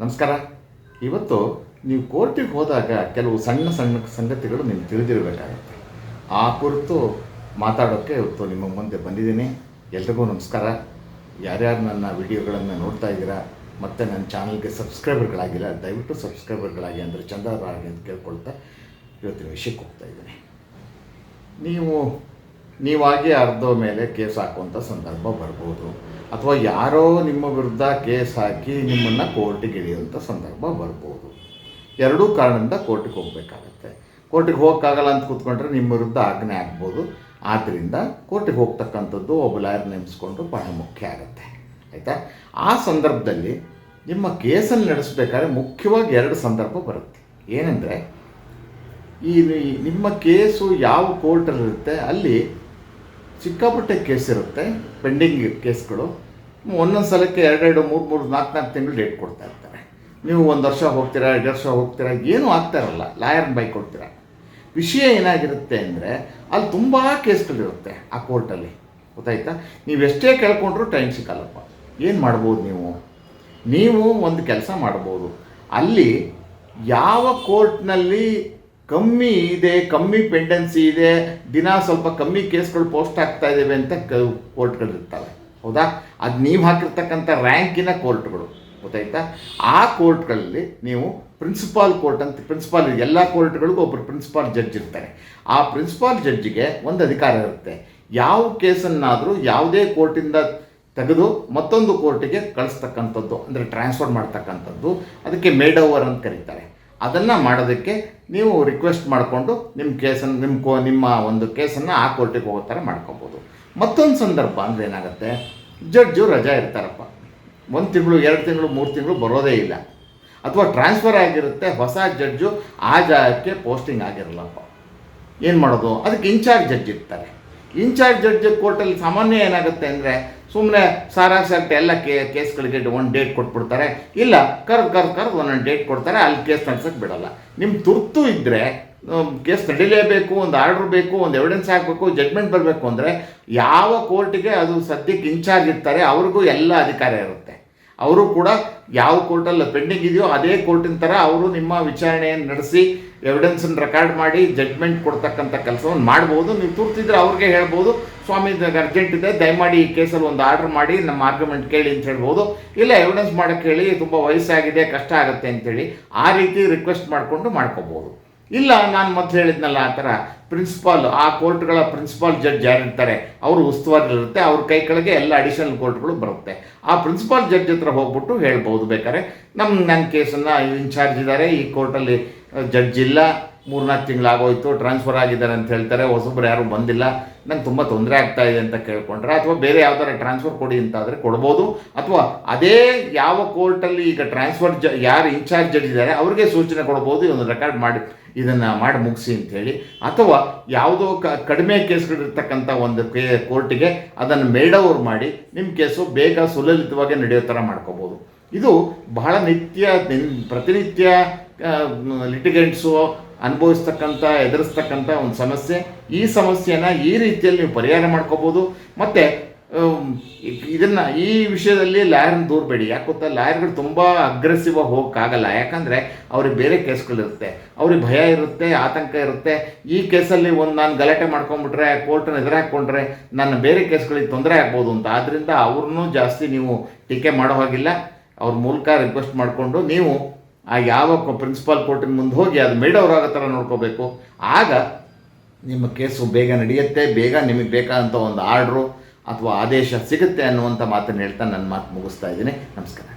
ನಮಸ್ಕಾರ. ಇವತ್ತು ನೀವು ಕೋರ್ಟಿಗೆ ಹೋದಾಗ ಕೆಲವು ಸಣ್ಣ ಸಣ್ಣ ಸಂಗತಿಗಳು ನೀವು ತಿಳಿದಿರಬೇಕಾಗತ್ತೆ. ಆ ಕುರಿತು ಮಾತಾಡೋಕ್ಕೆ ಇವತ್ತು ನಿಮ್ಮ ಮುಂದೆ ಬಂದಿದ್ದೀನಿ. ಎಲ್ರಿಗೂ ನಮಸ್ಕಾರ. ಯಾರ್ಯಾರು ನನ್ನ ವಿಡಿಯೋಗಳನ್ನು ನೋಡ್ತಾ ಇದ್ದೀರಾ, ಮತ್ತು ನನ್ನ ಚಾನಲ್ಗೆ ಸಬ್ಸ್ಕ್ರೈಬರ್ಗಳಾಗಿಲ್ಲ, ದಯವಿಟ್ಟು ಸಬ್ಸ್ಕ್ರೈಬರ್ಗಳಾಗಿ ಅಂದರೆ ಚಂದರಾಗಿ ಅಂತ ಕೇಳ್ಕೊಳ್ತಾ ಇವತ್ತಿನ ವಿಷಯಕ್ಕೆ ಹೋಗ್ತಾ ಇದ್ದೀನಿ. ನೀವು, ನೀವಾಗಿ ಅರ್ಧ ಮೇಲೆ ಕೇಸ್ ಹಾಕುವಂಥ ಸಂದರ್ಭ ಬರ್ಬೋದು. ಅಥವಾ ಯಾರೋ ನಿಮ್ಮ ವಿರುದ್ಧ ಕೇಸ್ ಹಾಕಿ ನಿಮ್ಮನ್ನು ಕೋರ್ಟಿಗೆ ಇಳಿಯುವಂಥ ಸಂದರ್ಭ ಬರ್ಬೋದು. ಎರಡೂ ಕಾರಣದಿಂದ ಕೋರ್ಟಿಗೆ ಹೋಗಬೇಕಾಗತ್ತೆ. ಕೋರ್ಟಿಗೆ ಹೋಗೋಕ್ಕಾಗಲ್ಲ ಅಂತ ಕೂತ್ಕೊಂಡ್ರೆ ನಿಮ್ಮ ವಿರುದ್ಧ ಆಜ್ಞೆ ಆಗ್ಬೋದು. ಆದ್ದರಿಂದ ಕೋರ್ಟಿಗೆ ಹೋಗ್ತಕ್ಕಂಥದ್ದು ಒಬ್ಬ ಲಾಯರ್ ನೇಮಿಸ್ಕೊಂಡು ಬಹಳ ಮುಖ್ಯ ಆಗುತ್ತೆ. ಆಯಿತಾ? ಆ ಸಂದರ್ಭದಲ್ಲಿ ನಿಮ್ಮ ಕೇಸನ್ನು ನಡೆಸಬೇಕಾದ್ರೆ ಮುಖ್ಯವಾಗಿ ಎರಡು ಸಂದರ್ಭ ಬರುತ್ತೆ. ಏನೆಂದರೆ, ಈ ನಿಮ್ಮ ಕೇಸು ಯಾವ ಕೋರ್ಟಲ್ಲಿರುತ್ತೆ, ಅಲ್ಲಿ ಸಿಕ್ಕಾಪಟ್ಟೆ ಕೇಸ್ ಇರುತ್ತೆ, ಪೆಂಡಿಂಗ್ ಕೇಸ್ಗಳು. ಒಂದೊಂದು ಸಲಕ್ಕೆ ಎರಡೆರಡು, ಮೂರು ಮೂರು ನಾಲ್ಕು ನಾಲ್ಕು ತಿಂಗಳು ಡೇಟ್ ಕೊಡ್ತಾ ಇರ್ತಾರೆ. ನೀವು ಒಂದು ವರ್ಷ ಹೋಗ್ತೀರಾ, ಎರಡು ವರ್ಷ ಹೋಗ್ತೀರಾ, ಏನೂ ಆಗ್ತಾ ಇರಲ್ಲ, ಲಾಯರ್ನ ಬೈ ಕೊಡ್ತೀರಾ. ವಿಷಯ ಏನಾಗಿರುತ್ತೆ ಅಂದರೆ, ಅಲ್ಲಿ ತುಂಬ ಕೇಸ್ಗಳಿರುತ್ತೆ ಆ ಕೋರ್ಟಲ್ಲಿ, ಗೊತ್ತಾಯ್ತಾ? ನೀವು ಎಷ್ಟೇ ಕೇಳ್ಕೊಂಡ್ರೂ ಟೈಮ್ ಸಿಕ್ಕಲ್ಲಪ್ಪ. ಏನು ಮಾಡ್ಬೋದು ನೀವು? ನೀವು ಒಂದು ಕೆಲಸ ಮಾಡ್ಬೋದು. ಅಲ್ಲಿ ಯಾವ ಕೋರ್ಟ್ನಲ್ಲಿ ಕಮ್ಮಿ ಇದೆ, ಕಮ್ಮಿ ಪೆಂಡೆನ್ಸಿ ಇದೆ, ದಿನ ಸ್ವಲ್ಪ ಕಮ್ಮಿ ಕೇಸ್ಗಳು ಪೋಸ್ಟ್ ಆಗ್ತಾ ಇದ್ದಾವೆ ಅಂತ ಕೋರ್ಟ್ಗಳು ಕೋರ್ಟ್ಗಳಿರ್ತವೆ ಹೌದಾ? ಅದು ನೀವು ಹಾಕಿರ್ತಕ್ಕಂಥ ರ್ಯಾಂಕಿನ ಕೋರ್ಟ್ಗಳು ಗೊತ್ತಾಯ್ತಾ? ಆ ಕೋರ್ಟ್ಗಳಲ್ಲಿ ನೀವು ಪ್ರಿನ್ಸಿಪಾಲ್ ಕೋರ್ಟ್ ಅಂತ ಪ್ರಿನ್ಸಿಪಾಲ್ ಎಲ್ಲ ಕೋರ್ಟ್ಗಳಿಗೂ ಒಬ್ಬರು ಪ್ರಿನ್ಸಿಪಾಲ್ ಜಡ್ಜ್ ಇರ್ತಾರೆ. ಆ ಪ್ರಿನ್ಸಿಪಾಲ್ ಜಡ್ಜಿಗೆ ಒಂದು ಅಧಿಕಾರ ಇರುತ್ತೆ. ಯಾವ ಕೇಸನ್ನಾದರೂ ಯಾವುದೇ ಕೋರ್ಟಿಂದ ತೆಗೆದು ಮತ್ತೊಂದು ಕೋರ್ಟಿಗೆ ಕಳಿಸ್ತಕ್ಕಂಥದ್ದು, ಅಂದರೆ ಟ್ರಾನ್ಸ್ಫರ್ ಮಾಡ್ತಕ್ಕಂಥದ್ದು, ಅದಕ್ಕೆ ಮೇಡ್ ಓವರ್ ಅಂತ ಕರೀತಾರೆ. ಅದನ್ನು ಮಾಡೋದಕ್ಕೆ ನೀವು ರಿಕ್ವೆಸ್ಟ್ ಮಾಡಿಕೊಂಡು ನಿಮ್ಮ ಕೇಸನ್ನು ನಿಮ್ಮ ಕೋ ನಿಮ್ಮ ಒಂದು ಕೇಸನ್ನು ಆ ಕೋರ್ಟಿಗೆ ಹೋಗೋ ಥರ ಮಾಡ್ಕೊಬೋದು. ಮತ್ತೊಂದು ಸಂದರ್ಭ ಅಂದರೆ ಏನಾಗುತ್ತೆ? ಜಡ್ಜು ರಜಾ ಇರ್ತಾರಪ್ಪ. ಒಂದು ತಿಂಗಳು, ಎರಡು ತಿಂಗಳು, ಮೂರು ತಿಂಗಳು ಬರೋದೇ ಇಲ್ಲ. ಅಥವಾ ಟ್ರಾನ್ಸ್ಫರ್ ಆಗಿರುತ್ತೆ, ಹೊಸ ಜಡ್ಜು ಆ ಜಾಗಕ್ಕೆ ಪೋಸ್ಟಿಂಗ್ ಆಗಿರಲ್ಲಪ್ಪ. ಏನು ಮಾಡೋದು? ಅದಕ್ಕೆ ಇನ್ಚಾರ್ಜ್ ಜಡ್ಜ್ ಇರ್ತಾರೆ. ಇನ್ಚಾರ್ಜ್ ಜಡ್ಜ್ ಕೋರ್ಟಲ್ಲಿ ಸಾಮಾನ್ಯ ಏನಾಗುತ್ತೆ ಅಂದರೆ ಸುಮ್ಮನೆ ಸಾರಾಸಟ್ಟು ಎಲ್ಲ ಕೇಸ್ಗಳಿಗೆ ಒಂದು ಡೇಟ್ ಕೊಟ್ಬಿಡ್ತಾರೆ. ಇಲ್ಲ, ಕರ್ದು ಕರ್ದು ಕರ್ದು ಒಂದೊಂದು ಡೇಟ್ ಕೊಡ್ತಾರೆ, ಅಲ್ಲಿ ಕೇಸ್ ನಡ್ಸೋಕ್ಕೆ ಬಿಡಲ್ಲ. ನಿಮ್ಮ ತುರ್ತು ಇದ್ದರೆ ಕೇಸ್ ನಡೀಲೇಬೇಕು, ಒಂದು ಆರ್ಡ್ರ್ ಬೇಕು, ಒಂದು ಎವಿಡೆನ್ಸ್ ಹಾಕಬೇಕು ಜಡ್ಮೆಂಟ್ ಬರಬೇಕು ಅಂದರೆ ಯಾವ ಕೋರ್ಟಿಗೆ ಅದು ಸದ್ಯಕ್ಕೆ ಇನ್ಚಾರ್ಜ್ ಇರ್ತಾರೆ, ಅವ್ರಿಗೂ ಎಲ್ಲ ಅಧಿಕಾರ ಇರುತ್ತೆ. ಅವರು ಕೂಡ ಯಾವ ಕೋರ್ಟಲ್ಲಿ ಪೆಂಡಿಂಗ್ ಇದೆಯೋ ಅದೇ ಕೋರ್ಟಿನ ಥರ ಅವರು ನಿಮ್ಮ ವಿಚಾರಣೆಯನ್ನು ನಡೆಸಿ ಎವಿಡೆನ್ಸನ್ನು ರೆಕಾರ್ಡ್ ಮಾಡಿ ಜಡ್ಮೆಂಟ್ ಕೊಡ್ತಕ್ಕಂಥ ಕೆಲಸವನ್ನು ಮಾಡ್ಬೋದು. ನೀವು ತುರ್ತಿದ್ರೆ ಅವ್ರಿಗೆ ಹೇಳ್ಬೋದು, ಸ್ವಾಮಿ ಅರ್ಜೆಂಟ್ ಇದೆ, ದಯಮಾಡಿ ಈ ಕೇಸಲ್ಲಿ ಒಂದು ಆರ್ಡರ್ ಮಾಡಿ, ನಮ್ಮ ಆರ್ಗ್ಯುಮೆಂಟ್ ಕೇಳಿ ಅಂತ ಹೇಳ್ಬೋದು. ಇಲ್ಲ ಎವಿಡೆನ್ಸ್ ಮಾಡೋಕ್ಕೆ ಹೇಳಿ, ತುಂಬ ವಯಸ್ಸಾಗಿದೆ, ಕಷ್ಟ ಆಗುತ್ತೆ ಅಂತೇಳಿ ಆ ರೀತಿ ರಿಕ್ವೆಸ್ಟ್ ಮಾಡಿಕೊಂಡು ಮಾಡ್ಕೋಬೋದು. ಇಲ್ಲ, ನಾನು ಮೊದಲು ಹೇಳಿದ್ನಲ್ಲ ಆ ಥರ ಪ್ರಿನ್ಸಿಪಾಲ್ ಆ ಕೋರ್ಟ್ಗಳ ಪ್ರಿನ್ಸಿಪಾಲ್ ಜಡ್ಜ್ ಯಾರಿರ್ತಾರೆ, ಅವರು ಉಸ್ತುವಾರಿ ಇರುತ್ತೆ ಅವ್ರ ಕೈ ಕೆಳಗೆ ಎಲ್ಲ ಅಡಿಷನಲ್ ಕೋರ್ಟ್ಗಳು ಬರುತ್ತೆ. ಆ ಪ್ರಿನ್ಸಿಪಾಲ್ ಜಡ್ಜ್ ಹತ್ರ ಹೋಗ್ಬಿಟ್ಟು ಹೇಳ್ಬೋದು ಬೇಕಾದ್ರೆ. ನಮ್ಮ ನನ್ನ ಕೇಸನ್ನು ಇನ್ಚಾರ್ಜ್ ಇದ್ದಾರೆ ಈ ಕೋರ್ಟಲ್ಲಿ ಜಡ್ಜ್ ಇಲ್ಲ ಮೂರ್ನಾಲ್ಕು ತಿಂಗಳಾಗೋಯ್ತು ಟ್ರಾನ್ಸ್ಫರ್ ಆಗಿದ್ದಾರೆ ಅಂತ ಹೇಳ್ತಾರೆ, ಹೊಸಬ್ರು ಯಾರೂ ಬಂದಿಲ್ಲ, ನಂಗೆ ತುಂಬ ತೊಂದರೆ ಆಗ್ತಾ ಇದೆ ಅಂತ ಕೇಳ್ಕೊಂಡ್ರೆ, ಅಥವಾ ಬೇರೆ ಯಾವ್ದಾರ ಟ್ರಾನ್ಸ್ಫರ್ ಕೊಡಿ ಅಂತ ಆದರೆ ಕೊಡ್ಬೋದು, ಅಥವಾ ಅದೇ ಯಾವ ಕೋರ್ಟಲ್ಲಿ ಈಗ ಟ್ರಾನ್ಸ್ಫರ್ ಯಾರು ಇನ್ಚಾರ್ಜ್ ಜಡ್ಜ್ ಇದ್ದಾರೆ ಅವ್ರಿಗೆ ಸೂಚನೆ ಕೊಡ್ಬೋದು ಒಂದು ರೆಕಾರ್ಡ್ ಮಾಡಿ. ಇದನ್ನು ಮಾಡಿ ಮುಗಿಸಿ ಅಂಥೇಳಿ ಅಥವಾ ಯಾವುದೋ ಕ, ಕಡಿಮೆ ಕೇಸ್ಗಳಿರ್ತಕ್ಕಂಥ ಒಂದು ಕೇ, ಕೋರ್ಟಿಗೆ ಅದನ್ನು ಮೇಡವ್ರು ಮಾಡಿ ನಿಮ್ಮ ಕೇಸು ಬೇಗ ಸುಲಲಿತವಾಗಿ ನಡೆಯೋ ಥರ ಮಾಡ್ಕೋಬೋದು. ಇದು ಬಹಳ ನಿತ್ಯ ಪ್ರತಿನಿತ್ಯ ಲಿಟಿಗೆಂಟ್ಸು ಅನುಭವಿಸ್ತಕ್ಕಂಥ, ಎದುರಿಸ್ತಕ್ಕಂಥ ಒಂದು ಸಮಸ್ಯೆ. ಈ ಸಮಸ್ಯೆನ ಈ ರೀತಿಯಲ್ಲಿ ನೀವು ಪರಿಹಾರ ಮಾಡ್ಕೋಬೋದು. ಮತ್ತು ಇದನ್ನು ಈ ವಿಷಯದಲ್ಲಿ ಲಾಯರ್ನ ದೂರಬೇಡಿ. ಯಾಕೆ ಗೊತ್ತಾ? ಲಾಯರ್ಗಳು ತುಂಬ ಅಗ್ರೆಸಿವ್ ಆಗಿ ಹೋಗೋಕ್ಕಾಗಲ್ಲ. ಯಾಕಂದರೆ ಅವ್ರಿಗೆ ಬೇರೆ ಕೇಸ್ಗಳಿರುತ್ತೆ. ಅವ್ರಿಗೆ ಭಯ ಇರುತ್ತೆ, ಆತಂಕ ಇರುತ್ತೆ. ಈ ಕೇಸಲ್ಲಿ ಒಂದು ನಾನು ಗಲಾಟೆ ಮಾಡ್ಕೊಂಬಿಟ್ರೆ ಕೋರ್ಟನ್ನು ಎದುರು ಹಾಕ್ಕೊಂಡ್ರೆ ನನ್ನ ಬೇರೆ ಕೇಸ್ಗಳಿಗೆ ತೊಂದರೆ ಆಗ್ಬೋದು ಅಂತ. ಆದ್ದರಿಂದ ಅವ್ರನ್ನೂ ಜಾಸ್ತಿ ನೀವು ಟೀಕೆ ಮಾಡೋ ಹಾಗಿಲ್ಲ. ಅವ್ರ ಮೂಲಕ ರಿಕ್ವೆಸ್ಟ್ ಮಾಡಿಕೊಂಡು ನೀವು ಆ ಯಾವ ಪ್ರಿನ್ಸಿಪಾಲ್ ಕೋರ್ಟಿನ ಮುಂದೆ ಹೋಗಿ ಅದು ಮೇಡವ್ರು ಆಗೋ ಥರ ನೋಡ್ಕೋಬೇಕು. ಆಗ ನಿಮ್ಮ ಕೇಸು ಬೇಗ ನಡೆಯುತ್ತೆ, ಬೇಗ ನಿಮಗೆ ಬೇಕಾದಂಥ ಒಂದು ಆರ್ಡ್ರು ಅಥವಾ ಆದೇಶ ಸಿಗುತ್ತೆ ಅನ್ನುವಂಥ ಮಾತನ್ನು ಹೇಳ್ತಾ ನನ್ನ ಮಾತು ಮುಗಿಸ್ತಾ ಇದ್ದೀನಿ. ನಮಸ್ಕಾರ.